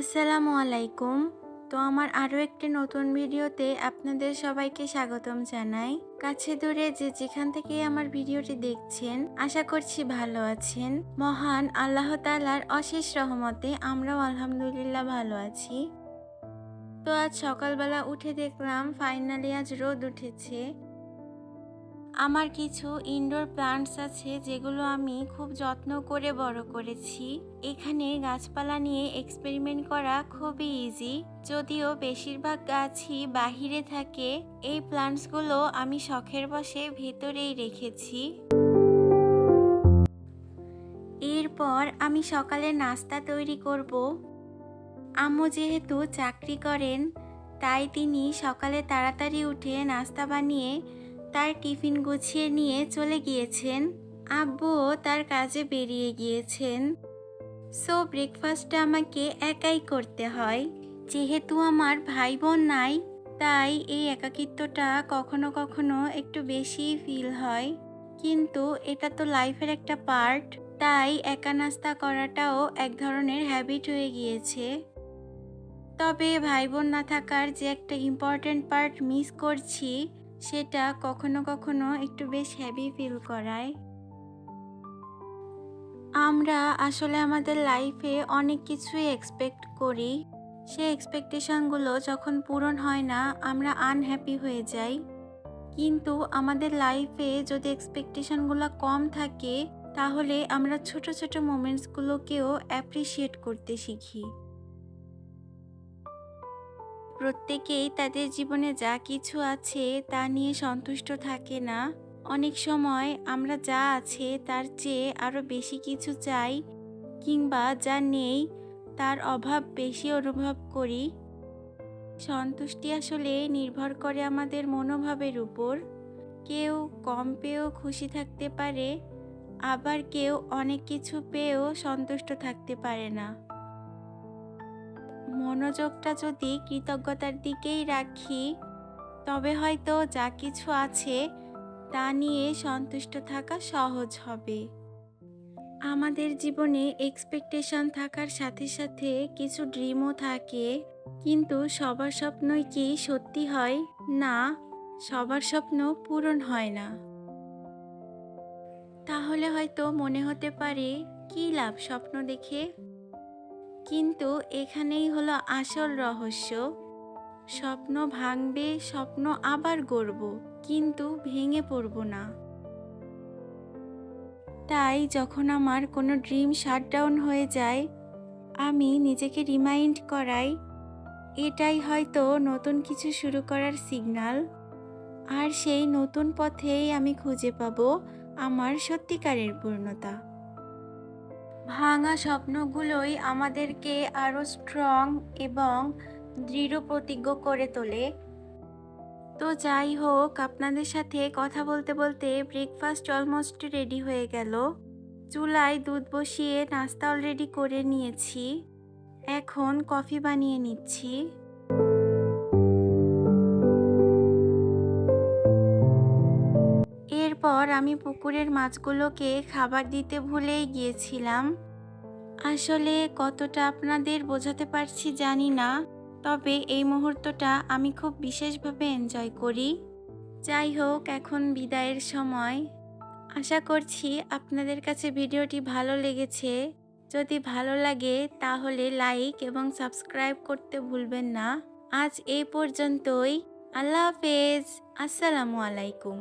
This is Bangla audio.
আসসালামু আলাইকুম। তো আমার আরও একটি নতুন ভিডিওতে আপনাদের সবাইকে স্বাগতম জানাই। কাছে দূরে যে যেখান থেকে আমার ভিডিওটি দেখছেন, আশা করছি ভালো আছেন। মহান আল্লাহ তালার অশেষ রহমতে আমরাও আলহামদুলিল্লাহ ভালো আছি। তো আজ সকালবেলা উঠে দেখলাম ফাইনালি আজ রোদ উঠেছে। আমার কিছু ইনডোর প্লান্টস আছে যেগুলো আমি খুব যত্ন করে বড় করেছি। এখানে গাছপালা নিয়ে এক্সপেরিমেন্ট করা খুবই ইজি যদিও বেশিরভাগ গাছই বাহিরে থাকে, এই প্লান্টসগুলো আমি শখের বসে ভেতরেই রেখেছি। এরপর আমি সকালে নাস্তা তৈরি করব। আম্মু যেহেতু চাকরি করেন, তাই তিনি সকালে তাড়াতাড়ি উঠে নাস্তা বানিয়ে তার টিফিন গুছিয়ে নিয়ে চলে গিয়েছেন। আব্বুও তার কাজে বেরিয়ে গিয়েছেন। সো ব্রেকফাস্টটা আমাকে একাই করতে হয়। যেহেতু আমার ভাই বোন নাই, তাই এই একাকিত্বটা কখনো কখনো একটু বেশিই ফিল হয়। কিন্তু এটা তো লাইফের একটা পার্ট তাই একা নাস্তা করাটাও এক ধরনের হ্যাবিট হয়ে গিয়েছে। তবে ভাই বোন না থাকার যে একটা ইম্পর্ট্যান্ট পার্ট মিস করছি সেটা কখনো কখনো একটু বেশ হ্যাভি ফিল করায়। আমরা আসলে আমাদের লাইফে অনেক কিছুই এক্সপেক্ট করি। সে এক্সপেকটেশনগুলো যখন পূরণ হয় না, আমরা আনহ্যাপি হয়ে যাই। কিন্তু আমাদের লাইফে যদি এক্সপেকটেশনগুলো কম থাকে, তাহলে আমরা ছোট ছোট মোমেন্টসগুলোকেও অ্যাপ্রিসিয়েট করতে শিখি। প্রত্যেকেই তাদের জীবনে যা কিছু আছে তা নিয়ে সন্তুষ্ট থাকে না। অনেক সময় আমরা যা আছে তার চেয়ে আরও বেশি কিছু চাই কিংবা যা নেই তার অভাব বেশি অনুভব করি। সন্তুষ্টি আসলে নির্ভর করে আমাদের মনোভাবের উপর। কেউ কম পেয়েও খুশি থাকতে পারে, আবার কেউ অনেক কিছু পেয়েও সন্তুষ্ট থাকতে পারে না। মনোযোগটা যদি কৃতজ্ঞতার দিকেই রাখি, তবে হয়তো যা কিছু আছে তা নিয়ে সন্তুষ্ট থাকা সহজ হবে। আমাদের জীবনে এক্সপেকটেশন থাকার সাথে সাথে কিছু ড্রিমও থাকে, কিন্তু সবার স্বপ্নই কি সত্যি হয়? না, সবার স্বপ্ন পূরণ হয় না। তাহলে হয়তো মনে হতে পারে, কী লাভ স্বপ্ন দেখে? কিন্তু এখানেই হলো আসল রহস্য। স্বপ্ন ভাঙবে, স্বপ্ন আবার গড়ব, কিন্তু ভেঙে পড়ব না। তাই যখন আমার কোনো ড্রিম শাটডাউন হয়ে যায়, আমি নিজেকে রিমাইন্ড করাই। এটাই হয়তো নতুন কিছু শুরু করার সিগনাল। আর সেই নতুন পথেই আমি খুঁজে পাবো আমার সত্যিকারের পূর্ণতা। ভাঙা স্বপ্নগুলোই আমাদেরকে আরও স্ট্রং এবং দৃঢ় প্রতিজ্ঞ করে তোলে। তো যাই হোক, আপনাদের সাথে কথা বলতে বলতে ব্রেকফাস্ট অলমোস্ট রেডি হয়ে গেল। চুলায় দুধ বসিয়ে নাস্তা অলরেডি করে নিয়েছি। এখন কফি বানিয়ে নিচ্ছি। এরপর আমি পুকুরের মাছগুলোকে খাবার দিতে ভুলেই গিয়েছিলাম। আসলে কতটা আপনাদের বোঝাতে পারছি জানি না, তবে এই মুহূর্তটা আমি খুব বিশেষভাবে এনজয় করি। যাই হোক, এখন বিদায়ের সময়। আশা করছি আপনাদের কাছে ভিডিওটি ভালো লেগেছে। যদি ভালো লাগে, তাহলে লাইক এবং সাবস্ক্রাইব করতে ভুলবেন না। আজ এই পর্যন্তই। আল্লাহ হাফেজ। আসসালামু আলাইকুম।